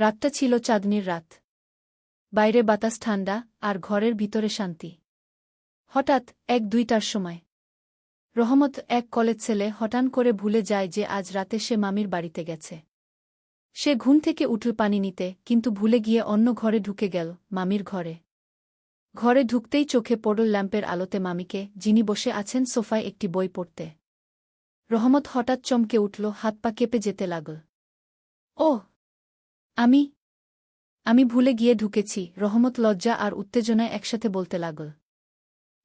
রাতটা ছিল চাঁদনির রাত। বাইরে বাতাস ঠান্ডা আর ঘরের ভিতরে শান্তি। হঠাৎ এক দুইটার সময়। রহমত এক কলেজ ছেলে হঠাৎ করে ভুলে যায় যে আজ রাতে সে মামির বাড়িতে গেছে। সে ঘুম থেকে উঠল পানি নিতে কিন্তু ভুলে গিয়ে অন্য ঘরে ঢুকে গেল মামির ঘরে। ঘরে ঢুকতেই চোখে পড়ল ল্যাম্পের আলোতে মামিকে, যিনি বসে আছেন সোফায় একটি বই পড়তে। রহমত হঠাৎ চমকে উঠল, হাত পা কেঁপে যেতে লাগল। ও আমি আমি ভুলে গিয়ে ঢুকেছি, রহমত লজ্জা আর উত্তেজনায় একসাথে বলতে লাগল।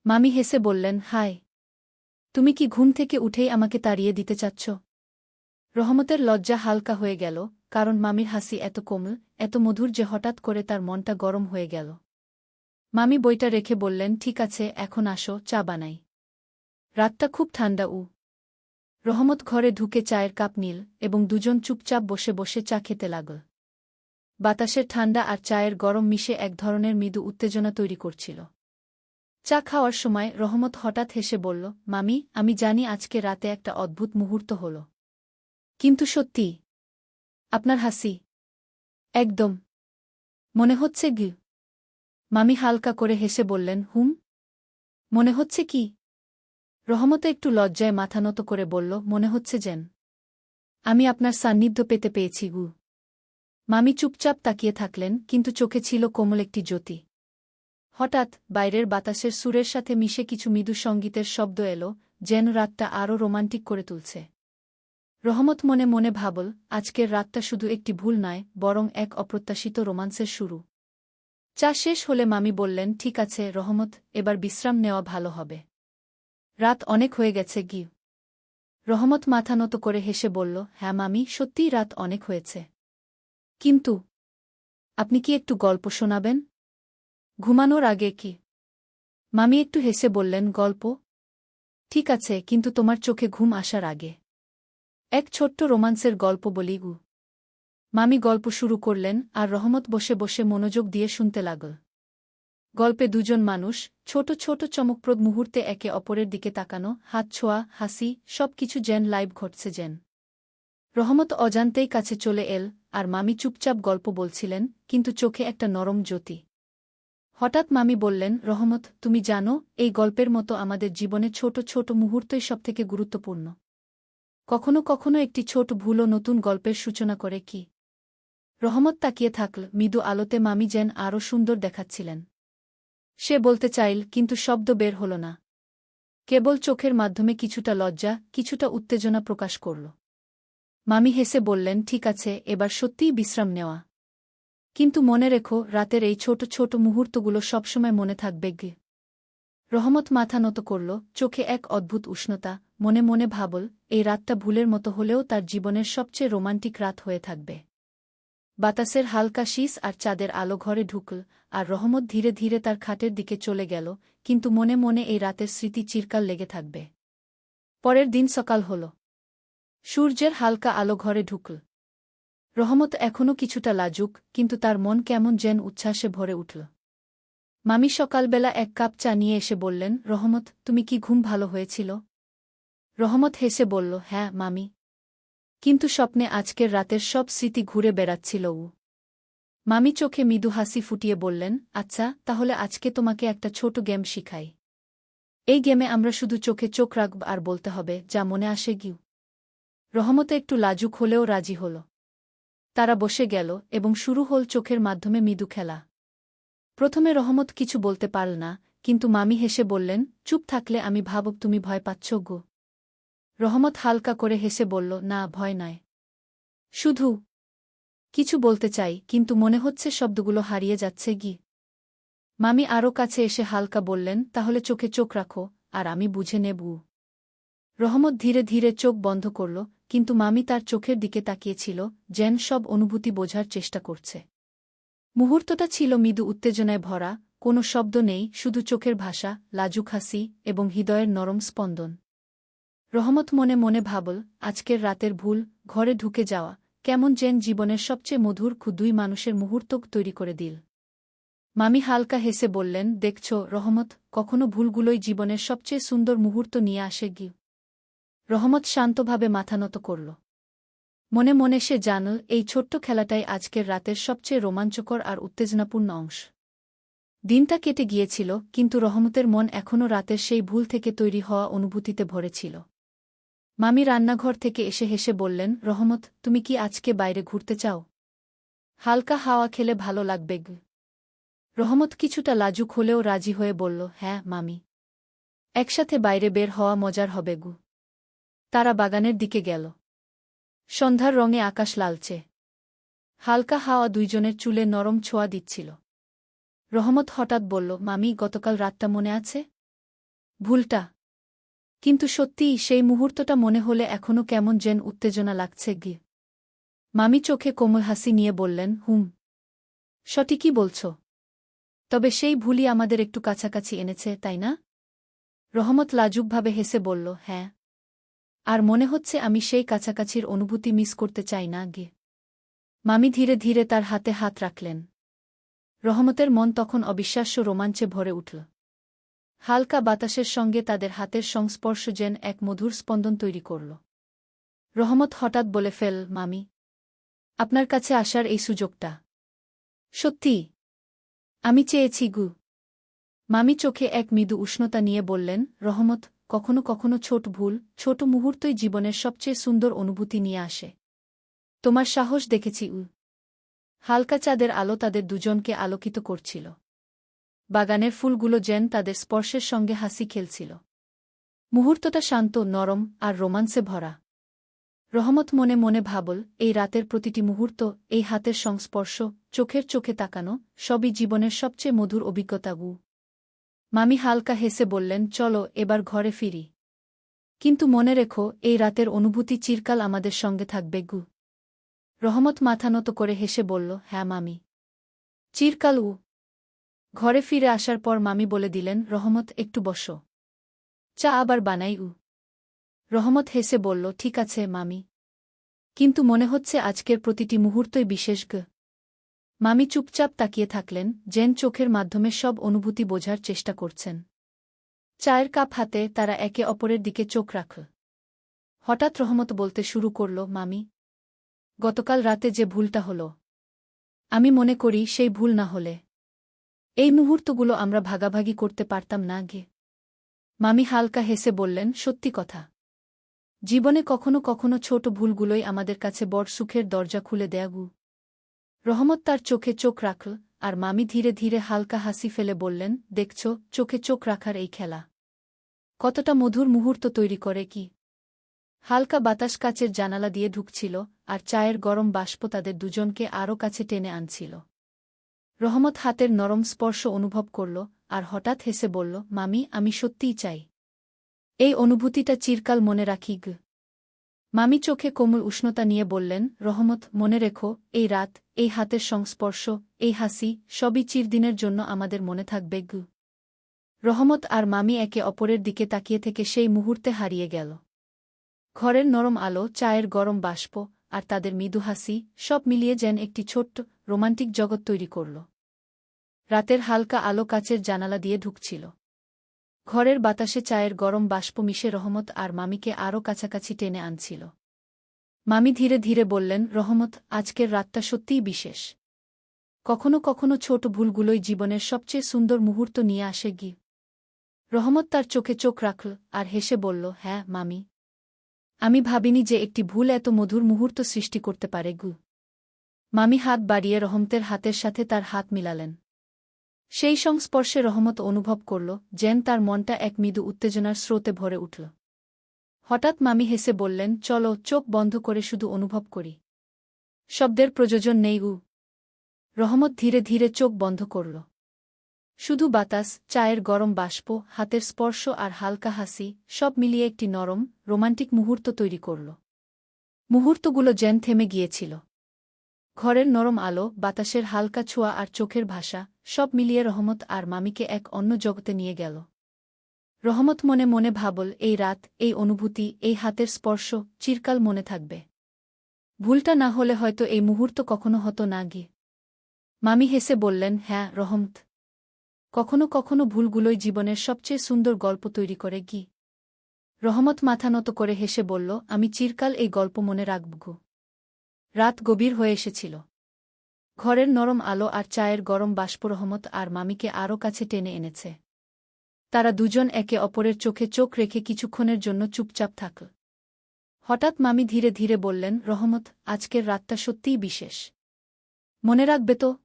মামি হেসে বললেন, হায়, তুমি কি ঘুম থেকে উঠেই আমাকে তাড়িয়ে দিতে চাচ্ছ? রহমতের লজ্জা হালকা হয়ে গেল, কারণ মামির হাসি এত কোমল, এত মধুর যে হঠাৎ করে তার মনটা গরম হয়ে গেল। মামি বইটা রেখে বললেন, ঠিক আছে, এখন আসো, চা বানাই। রাতটা খুব ঠান্ডা, উ। রহমত ঘরে ঢুকে চায়ের কাপ নীল, এবং দুজন চুপচাপ বসে বসে চা খেতে লাগল। বাতাসের ঠান্ডা আর চায়ের গরম মিশে এক ধরনের মৃদু উত্তেজনা তৈরি করছিল। চা খাওয়ার সময় রহমত হঠাৎ হেসে বলল, মামি, আমি জানি আজকে রাতে একটা অদ্ভুত মুহূর্ত হল। কিন্তু সত্যি, আপনার হাসি। একদম। মনে হচ্ছে গি মামি হালকা করে হেসে বললেন, হুম। মনে হচ্ছে কি? রহমত একটু লজ্জায় মাথা নত করে বলল, মনে হচ্ছে যেন। আমি আপনার সান্নিধ্য পেতে পেয়েছি গু। মামি চুপচাপ তাকিয়ে থাকলেন, কিন্তু চোখে ছিল কোমল একটি জ্যোতি। হঠাৎ, বাইরের বাতাসের সুরের সাথে মিশে কিছু মৃদু সঙ্গীতের শব্দ এল, যেন রাতটা আরও রোমান্টিক করে তুলছে। রহমত মনে মনে ভাবল, আজকের রাতটা শুধু একটি ভুল নয়, বরং এক অপ্রত্যাশিত রোমান্সের শুরু। চা শেষ হলে মামি বললেন, ঠিক আছে, রহমত, এবার বিশ্রাম নেওয়া ভালো হবে। রাত অনেক হয়ে গেছে গি রহমত মাথা নত করে হেসে বলল হ্যাঁ মামি, সত্যিই রাত অনেক হয়েছে। কিন্তু, আপনি কি একটু গল্প শোনাবেন? ঘুমানোর আগে কি? মামি একটু হেসে বললেন, গল্প? ঠিক আছে, কিন্তু তোমার চোখে ঘুম আসার আগে। এক ছোট্ট রোমান্সের গল্প বলি গু। মামি গল্প শুরু করলেন আর রহমত বসে বসে মনোযোগ দিয়ে শুনতে লাগল। গল্পে দুজন মানুষ, ছোট ছোট চমকপ্রদ মুহূর্তে একে অপরের দিকে তাকানো, হাত ছোঁয়া, হাসি সব কিছু যেন লাইভ ঘটছে যেন। রহমত অজান্তেই কাছে চলে এল আর মামি চুপচাপ গল্প বলছিলেন, কিন্তু চোখে একটা নরম জ্যোতি। হঠাৎ মামি বললেন, রহমত, তুমি জানো, এই গল্পের মতো আমাদের জীবনে ছোট ছোট মুহূর্তই সবথেকে গুরুত্বপূর্ণ। কখনো কখনো একটি ছোট ভুলও নতুন গল্পের সূচনা করে কি? রহমত তাকিয়ে থাকল, মৃদু আলোতে মামি যেন আরও সুন্দর দেখাচ্ছিলেন। সে বলতে চাইল, কিন্তু শব্দ বের হল না। কেবল চোখের মাধ্যমে কিছুটা লজ্জা, কিছুটা উত্তেজনা প্রকাশ করল। মামি হেসে বললেন, ঠিক আছে, এবার সত্যিই বিশ্রাম নেওয়া। কিন্তু মনে রেখো, রাতের এই ছোট ছোট মুহূর্তগুলো সবসময় মনে থাকবে গে। রহমত মাথা নত করল, চোখে এক অদ্ভুত উষ্ণতা, মনে মনে ভাবল, এই রাতটা ভুলের মতো হলেও তার জীবনের সবচেয়ে রোমান্টিক রাত হয়ে থাকবে। বাতাসের হালকা শীষ আর চাঁদের আলো ঘরে ঢুকল, আর রহমত ধীরে ধীরে তার খাটের দিকে চলে গেল, কিন্তু মনে মনে এই রাতের স্মৃতি চিরকাল লেগে থাকবে। পরের দিন সকাল হল। সূর্যের হালকা আলো ঘরে ঢুকল। রহমত এখনও কিছুটা লাজুক, কিন্তু তার মন কেমন যেন উচ্ছ্বাসে ভরে উঠল। মামি সকালবেলা এক কাপ চা নিয়ে এসে বললেন, রহমত, তুমি কি ঘুম ভালো হয়েছিল? রহমত হেসে বলল হ্যাঁ মামি। কিন্তু স্বপ্নে আজকের রাতের সব স্মৃতি ঘুরে বেড়াচ্ছিল উ। মামি চোখে মৃদু হাসি ফুটিয়ে বললেন আচ্ছা তাহলে আজকে তোমাকে একটা ছোট গেম শিখাই। এই গেমে আমরা শুধু চোখে চোখ রাখব আর বলতে হবে, যা মনে আসে গিউ। রহমতে একটু লাজুক হলেও রাজি হল। তারা বসে গেল এবং শুরু হল চোখের মাধ্যমে মৃদু খেলা। প্রথমে রহমত কিছু বলতে পারল না, কিন্তু মামি হেসে বললেন, চুপ থাকলে আমি ভাবব তুমি ভয় পাচ্ছ গো। রহমত হালকা করে হেসে বলল, না, ভয় নয়। শুধু কিছু বলতে চাই, কিন্তু মনে হচ্ছে শব্দগুলো হারিয়ে যাচ্ছে গি। মামি আরও কাছে এসে হালকা বললেন, তাহলে চোখে চোখ রাখো, আর আমি বুঝে নেব। রহমত ধীরে ধীরে চোখ বন্ধ করল কিন্তু মামি তার চোখের দিকে তাকিয়েছিল, যেন সব অনুভূতি বোঝার চেষ্টা করছে। মুহূর্তটা ছিল মৃদু উত্তেজনায় ভরা, কোনো শব্দ নেই, শুধু চোখের ভাষা, লাজুক হাসি এবং হৃদয়ের নরম স্পন্দন। রহমত মনে মনে ভাবল, আজকের রাতের ভুল, ঘরে ঢুকে যাওয়া, কেমন যেন জীবনের সবচেয়ে মধুর দুই মানুষের মুহূর্ত তৈরি করে দিল। মামি হালকা হেসে বললেন, দেখছ, রহমত, কখনো ভুলগুলোই জীবনের সবচেয়ে সুন্দর মুহূর্ত নিয়ে আসে গি রহমত শান্তভাবে মাথা নত করল। মনে মনে সে জানল, এই ছোট্ট খেলাটাই আজকের রাতের সবচেয়ে রোমাঞ্চকর আর উত্তেজনাপূর্ণ অংশ। দিনটা কেটে গিয়েছিল, কিন্তু রহমতের মন এখনও রাতের সেই ভুল থেকে তৈরি হওয়া অনুভূতিতে ভরেছিল মামি রান্নাঘর থেকে এসে হেসে বললেন, রহমত, তুমি কি আজকে বাইরে ঘুরতে চাও? হালকা হাওয়া খেলে ভালো লাগবে রহমত কিছুটা লাজুক হলেও রাজি হয়ে বলল হ্যাঁ মামি। একসাথে বাইরে বের হওয়া মজার হবে গু। তারা বাগানের দিকে গেল। সন্ধ্যার রঙে আকাশ লালচে। হালকা হাওয়া দুইজনের চুলে নরম ছোঁয়া দিচ্ছিল। রহমত হঠাৎ বলল, মামি, গতকাল রাতটা মনে আছে? ভুলটা। কিন্তু সত্যিই সেই মুহূর্তটা মনে হলে এখনও কেমন যেন উত্তেজনা লাগছে গি। মামি চোখে কোমল হাসি নিয়ে বললেন, হুম। সঠিকই বলছ। তবে সেই ভুলই আমাদের একটু কাছাকাছি এনেছে, তাই না? রহমত লাজুকভাবে হেসে বলল হ্যাঁ। আর মনে হচ্ছে আমি সেই কাছাকাছির অনুভূতি মিস করতে চাই না, গে। মামি ধীরে ধীরে তার হাতে হাত রাখলেন। রহমতের মন তখন অবিশ্বাস্য রোমাঞ্চে ভরে উঠল। হালকা বাতাসের সঙ্গে তাদের হাতের সংস্পর্শ যেন এক মধুর স্পন্দন তৈরি করল। রহমত হঠাৎ বলে ফেল, মামি, আপনার কাছে আসার এই সুযোগটা। সত্যি? আমি চেয়েছি, গু। মামি চোখে এক মৃদু উষ্ণতা নিয়ে বললেন, রহমত কখনো কখনো ছোট ভুল, ছোট মুহূর্তই জীবনের সবচেয়ে সুন্দর অনুভূতি নিয়ে আসে। তোমার সাহস দেখেছি, উ। হালকা চাঁদের আলো তাদের দুজনকে আলোকিত করছিল। বাগানের ফুলগুলো যেন তাদের স্পর্শের সঙ্গে হাসি খেলছিল। মুহূর্তটা শান্ত, নরম আর রোমান্সে ভরা। রহমত মনে মনে ভাবল, এই রাতের প্রতিটি মুহূর্ত, এই হাতের সংস্পর্শ, চোখের চোখে তাকানো, সবই জীবনের সবচেয়ে মধুর অভিজ্ঞতা গু মামি হালকা হেসে বললেন, চলো, এবার ঘরে ফিরি। কিন্তু মনে রেখো, এই রাতের অনুভূতি চিরকাল আমাদের সঙ্গে থাকবে, গু। রহমত মাথা নত করে হেসে বলল হ্যাঁ মামি। চিরকাল, উ। ঘরে ফিরে আসার পর মামি বলে দিলেন, রহমত, একটু বসো। চা আবার বানাই, উ। রহমত হেসে বলল, ঠিক আছে, মামি। কিন্তু মনে হচ্ছে আজকের প্রতিটি মুহূর্তই বিশেষ, গ। মামি চুপচাপ তাকিয়ে থাকলেন জেন চোখের মাধ্যমে সব অনুভূতি বোঝার চেষ্টা করছেন। চায়ের কাপ হাতে তারা একে অপরের দিকে চোখ রাখল হঠাৎ রহমত বলতে শুরু করল, মামি, গতকাল রাতে যে ভুলটা হল, আমি মনে করি সেই ভুল না হলে। এই মুহূর্তগুলো আমরা ভাগাভাগি করতে পারতাম না গে। মামি হালকা হেসে বললেন, সত্যি কথা। জীবনে কখনো কখনো ছোট ভুলগুলোই আমাদের কাছে বড় সুখের দরজা খুলে দেয়া গু। রহমত তার চোখে চোখ রাখল আর মামি ধীরে ধীরে হালকা হাসি ফেলে বললেন, দেখছ, চোখে চোখ রাখার এই খেলা। কতটা মধুর মুহূর্ত তৈরি করে কি? হালকা বাতাস কাচের জানালা দিয়ে ঢুকছিল, আর চায়ের গরম বাষ্প তাদের দুজনকে আরও কাছে টেনে আনছিল। রহমত হাতের নরম স্পর্শ অনুভব করল, আর হঠাৎ হেসে বলল, মামি, আমি সত্যিই চাই। এই অনুভূতিটা চিরকাল মনে রাখি, গ। মামি চোখে কোমল উষ্ণতা নিয়ে বললেন, রহমত, মনে রেখো, এই রাত, এই হাতের সংস্পর্শ, এই হাসি, সবই চিরদিনের জন্য আমাদের মনে থাকবে, গু। রহমত আর মামি একে অপরের দিকে তাকিয়ে থেকে সেই মুহূর্তে হারিয়ে গেল। ঘরের নরম আলো, চায়ের গরম বাষ্প, আর তাদের মৃদু হাসি, সব মিলিয়ে যেন একটি ছোট্ট, রোমান্টিক জগৎ তৈরি করল। রাতের হালকা আলো কাচের জানালা দিয়ে ঢুকছিল। ঘরের বাতাসে চায়ের গরম বাষ্প মিশে রহমত আর মামিকে আরও কাছাকাছি টেনে আনছিল। মামি ধীরে ধীরে বললেন, রহমত, আজকের রাতটা সত্যিই বিশেষ। কখনো কখনো ছোট ভুলগুলোই জীবনের সবচেয়ে সুন্দর মুহূর্ত নিয়ে আসে গি। রহমত তার চোখে চোখ রাখল আর হেসে বলল হ্যাঁ মামি। আমি ভাবিনি যে একটি ভুল এত মধুর মুহূর্ত সৃষ্টি করতে পারে গু। মামি হাত বাড়িয়ে রহমতের হাতের সাথে তার হাত মিলালেন। সেই সংস্পর্শে রহমত অনুভব করল যেন তার মনটা এক মৃদু উত্তেজনার স্রোতে ভরে উঠল। হঠাৎ মামি হেসে বললেন, চলো, চোখ বন্ধ করে শুধু অনুভব করি। শব্দের প্রযোজন নেই উ রহমত ধীরে ধীরে চোখ বন্ধ করল। শুধু বাতাস, চায়ের গরম বাষ্প, হাতের স্পর্শ আর হালকা হাসি, সব মিলিয়ে একটি নরম, রোমান্টিক মুহূর্ত তৈরি করল। মুহূর্তগুলো যেন থেমে গিয়েছিল। ঘরের নরম আলো, বাতাসের হালকা ছোঁয়া আর চোখের ভাষা সব মিলিয়ে রহমত আর মামিকে এক অন্য জগতে নিয়ে গেল। রহমত মনে মনে ভাবল, এই রাত, এই অনুভূতি, এই হাতের স্পর্শ, চিরকাল মনে থাকবে। ভুলটা না হলে হয়তো এই মুহূর্ত কখনো হতো না গিয়ে। মামি হেসে বললেন হ্যাঁ রহমত। কখনো কখনো ভুলগুলোই জীবনের সবচেয়ে সুন্দর গল্প তৈরি করে গি রহমত মাথা নত করে হেসে বলল, আমি চিরকাল এই গল্প মনে রাখব রাত গভীর হয়ে এসেছিল। ঘরের নরম আলো আর চায়ের গরম বাষ্প রহমত আর মামিকে আরও কাছে টেনে এনেছে। তারা দুজন একে অপরের চোখে চোখ রেখে কিছুক্ষণের জন্য চুপচাপ থাকল হঠাৎ মামি ধীরে ধীরে বললেন, রহমত, আজকের রাতটা সত্যিই বিশেষ। মনে রাখবে তো?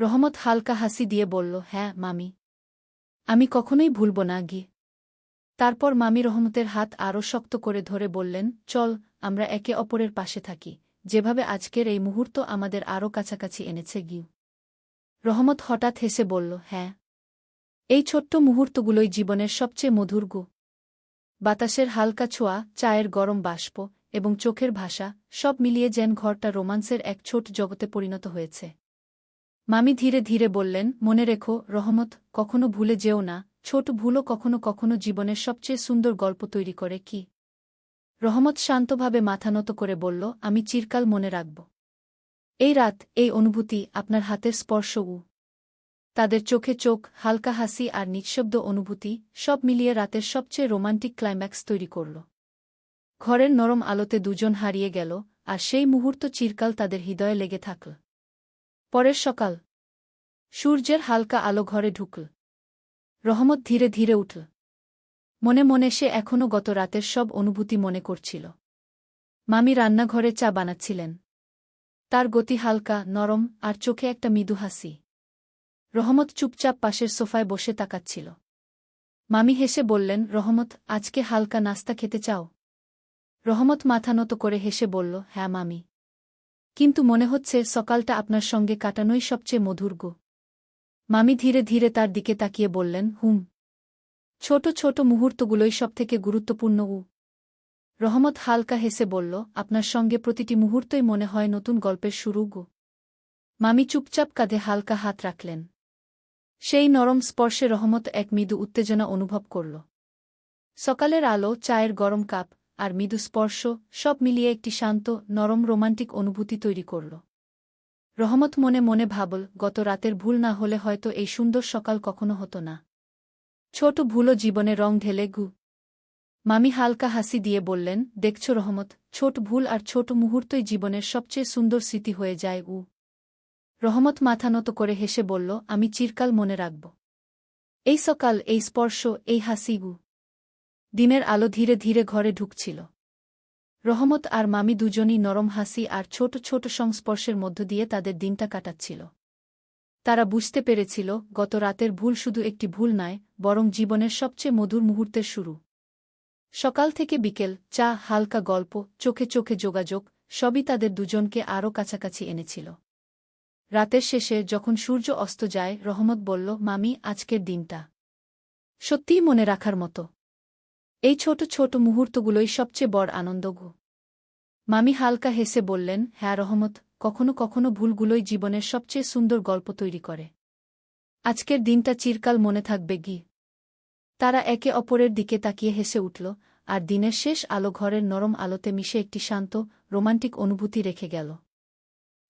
রহমত হালকা হাসি দিয়ে বলল হ্যাঁ মামি। আমি কখনোই ভুলব না গিয়ে তারপর মামি রহমতের হাত আরও শক্ত করে ধরে বললেন, চল, আমরা একে অপরের পাশে থাকি। যেভাবে আজকের এই মুহূর্ত আমাদের আরও কাছাকাছি এনেছে, গিউ। রহমত হঠাৎ হেসে বলল হ্যাঁ। এই ছোট্ট মুহূর্তগুলোই জীবনের সবচেয়ে মধুর গু। বাতাসের হালকা ছোঁয়া, চায়ের গরম বাষ্প এবং চোখের ভাষা সব মিলিয়ে যেন ঘরটা রোমান্সের এক ছোট জগতে পরিণত হয়েছে। মামি ধীরে ধীরে বললেন, মনে রেখো, রহমত, কখনো ভুলে যেও না। ছোট ভুলও কখনো কখনো জীবনের সবচেয়ে সুন্দর গল্প তৈরি করে, কি? রহমত শান্তভাবে মাথা নত করে বলল, আমি চিরকাল মনে রাখব। এই রাত, এই অনুভূতি আপনার হাতের স্পর্শ উ। তাদের চোখে চোখ, হালকা হাসি আর নিঃশব্দ অনুভূতি সব মিলিয়ে রাতের সবচেয়ে রোমান্টিক ক্লাইম্যাক্স তৈরি করল। ঘরের নরম আলোতে দুজন হারিয়ে গেল, আর সেই মুহূর্ত চিরকাল তাদের হৃদয়ে লেগে থাকল। পরের সকাল। সূর্যের হালকা আলো ঘরে ঢুকল। রহমত ধীরে ধীরে উঠল। মনে মনে সে এখনও গত রাতের সব অনুভূতি মনে করছিল। মামি রান্নাঘরে চা বানাচ্ছিলেন। তার গতি হালকা, নরম, আর চোখে একটা মৃদু হাসি। রহমত চুপচাপ পাশের সোফায় বসে তাকাচ্ছিল। মামি হেসে বললেন, রহমত, আজকে হালকা নাস্তা খেতে চাও? রহমত মাথা নত করে হেসে বলল হ্যাঁ মামি। কিন্তু মনে হচ্ছে সকালটা আপনার সঙ্গে কাটানোই সবচেয়ে মধুর গো। মামি ধীরে ধীরে তার দিকে তাকিয়ে বললেন, হুম ছোট ছোট মুহূর্তগুলোই সবথেকে গুরুত্বপূর্ণ। উ রহমত হালকা হেসে বলল, আপনার সঙ্গে প্রতিটি মুহূর্তই মনে হয় নতুন গল্পের শুরু গো। মামি চুপচাপ কাঁধে হালকা হাত রাখলেন। সেই নরম স্পর্শে রহমত এক মৃদু উত্তেজনা অনুভব করল। সকালের আলো, চায়ের গরম কাপ আর মৃদু স্পর্শ সব মিলিয়ে একটি শান্ত, নরম, রোমান্টিক অনুভূতি তৈরি করল। রহমত মনে মনে ভাবল, গত রাতের ভুল না হলে হয়তো এই সুন্দর সকাল কখনো হতো না। ছোট ভুলও জীবনে রং ঢেলে গু। মামি হালকা হাসি দিয়ে বললেন, দেখছ রহমত, ছোট ভুল আর ছোট মুহূর্তই জীবনের সবচেয়ে সুন্দর স্মৃতি হয়ে যায় উ। রহমত মাথা নত করে হেসে বলল, আমি চিরকাল মনে রাখব। এই সকাল, এই স্পর্শ, এই হাসি গু দিনের আলো ধীরে ধীরে ঘরে ঢুকছিল। রহমত আর মামি দুজনই নরম হাসি আর ছোট ছোট সংস্পর্শের মধ্য দিয়ে তাদের দিনটা কাটাচ্ছিল। তারা বুঝতে পেরেছিল, গত রাতের ভুল শুধু একটি ভুল নয়, বরং জীবনের সবচেয়ে মধুর মুহূর্তের শুরু। সকাল থেকে বিকেল, চা, হালকা গল্প, চোখে চোখে যোগাযোগ, সবই তাদের দুজনকে আরও কাছাকাছি এনেছিল। রাতের শেষে যখন সূর্য অস্ত যায়, রহমত বলল, মামি, আজকের দিনটা। সত্যিই মনে রাখার মতো। এই ছোট ছোট মুহূর্তগুলোই সবচেয়ে বড় আনন্দ মামি হালকা হেসে বললেন হ্যাঁ রহমত কখনো কখনো ভুলগুলোই জীবনের সবচেয়ে সুন্দর গল্প তৈরি করে। আজকের দিনটা চিরকাল মনে থাকবে গি। তারা একে অপরের দিকে তাকিয়ে হেসে উঠল, আর দিনের শেষ আলো ঘরের নরম আলোতে মিশে একটি শান্ত, রোমান্টিক অনুভূতি রেখে গেল।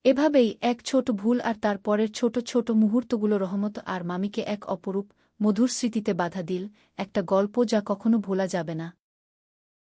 এভাবেই এক ছোট ভুল আর তার পরের ছোট ছোট মুহূর্তগুলো রহমত আর মামিকে এক অপরূপ, মধুর স্মৃতিতে বাধা দিল, একটা গল্প যা কখনো ভোলা যাবে না।